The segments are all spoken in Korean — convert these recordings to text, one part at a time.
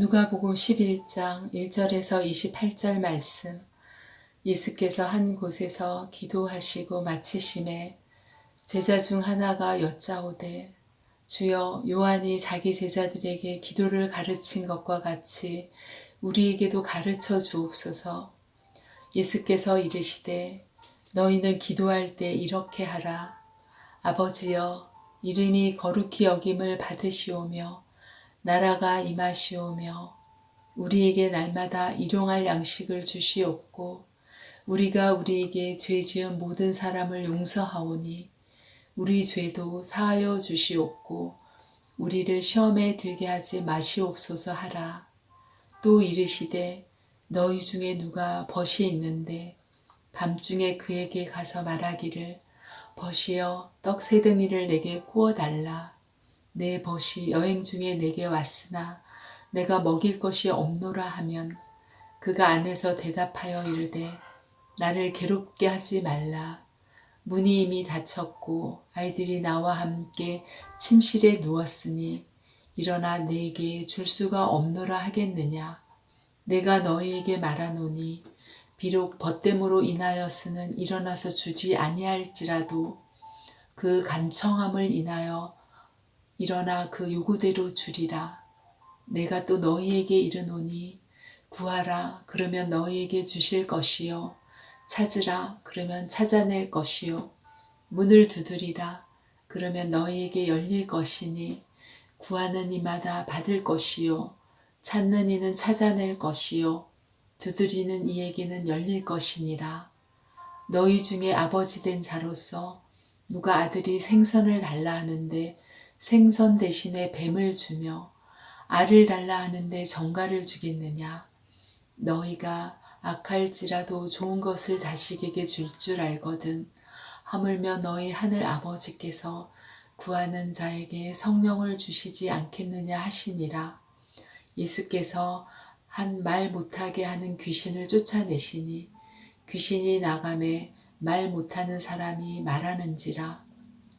누가복음 11장 1절에서 28절 말씀. 예수께서 한 곳에서 기도하시고 마치심에 제자 중 하나가 여짜오되 주여 요한이 자기 제자들에게 기도를 가르친 것과 같이 우리에게도 가르쳐 주옵소서. 예수께서 이르시되 너희는 기도할 때 이렇게 하라. 아버지여 이름이 거룩히 여김을 받으시오며 나라가 임하시오며 우리에게 날마다 일용할 양식을 주시옵고 우리가 우리에게 죄 지은 모든 사람을 용서하오니 우리 죄도 사하여 주시옵고 우리를 시험에 들게 하지 마시옵소서 하라. 또 이르시되 너희 중에 누가 벗이 있는데 밤중에 그에게 가서 말하기를 벗이여 떡 세 덩이를 내게 구워 달라. 내 벗이 여행 중에 내게 왔으나 내가 먹일 것이 없노라 하면 그가 안에서 대답하여 이르되 나를 괴롭게 하지 말라. 문이 이미 닫혔고 아이들이 나와 함께 침실에 누웠으니 일어나 내게 줄 수가 없노라 하겠느냐. 내가 너희에게 말하노니 비록 벗됨으로 인하여서는 일어나서 주지 아니할지라도 그 간청함을 인하여 일어나 그 요구대로 주리라. 내가 또 너희에게 이르노니 구하라. 그러면 너희에게 주실 것이요. 찾으라. 그러면 찾아낼 것이요. 문을 두드리라. 그러면 너희에게 열릴 것이니 구하는 이마다 받을 것이요. 찾는 이는 찾아낼 것이요. 두드리는 이에게는 열릴 것이니라. 너희 중에 아버지 된 자로서 누가 아들이 생선을 달라 하는데 생선 대신에 뱀을 주며 알을 달라 하는데 정갈을 주겠느냐? 너희가 악할지라도 좋은 것을 자식에게 줄줄 알거든. 하물며 너희 하늘 아버지께서 구하는 자에게 성령을 주시지 않겠느냐 하시니라. 예수께서 한 말 못하게 하는 귀신을 쫓아내시니 귀신이 나감에 말 못하는 사람이 말하는지라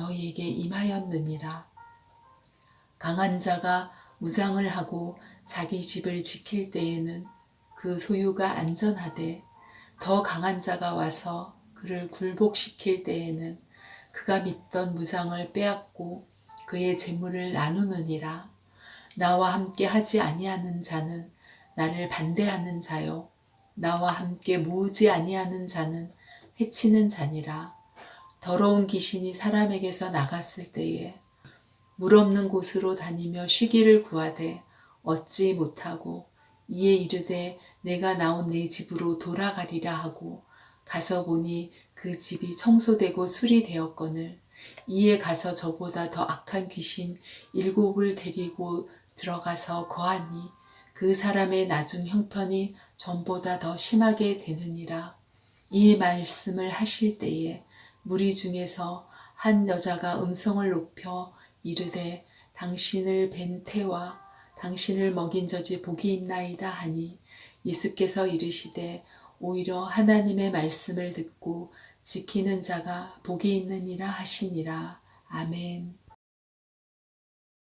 너희에게 임하였느니라. 강한 자가 무장을 하고 자기 집을 지킬 때에는 그 소유가 안전하되 더 강한 자가 와서 그를 굴복시킬 때에는 그가 믿던 무장을 빼앗고 그의 재물을 나누느니라. 나와 함께 하지 아니하는 자는 나를 반대하는 자요. 나와 함께 모으지 아니하는 자는 해치는 자니라. 더러운 귀신이 사람에게서 나갔을 때에 물 없는 곳으로 다니며 쉬기를 구하되 얻지 못하고 이에 이르되 내가 나온 내 집으로 돌아가리라 하고 가서 보니 그 집이 청소되고 수리되었거늘 이에 가서 저보다 더 악한 귀신 일곱을 데리고 들어가서 거하니 그 사람의 나중 형편이 전보다 더 심하게 되느니라. 이 말씀을 하실 때에 무리 중에서 한 여자가 음성을 높여 이르되 당신을 뵌 태와 당신을 먹인 저지 복이 있나이다 하니 예수께서 이르시되 오히려 하나님의 말씀을 듣고 지키는 자가 복이 있느니라 하시니라. 아멘.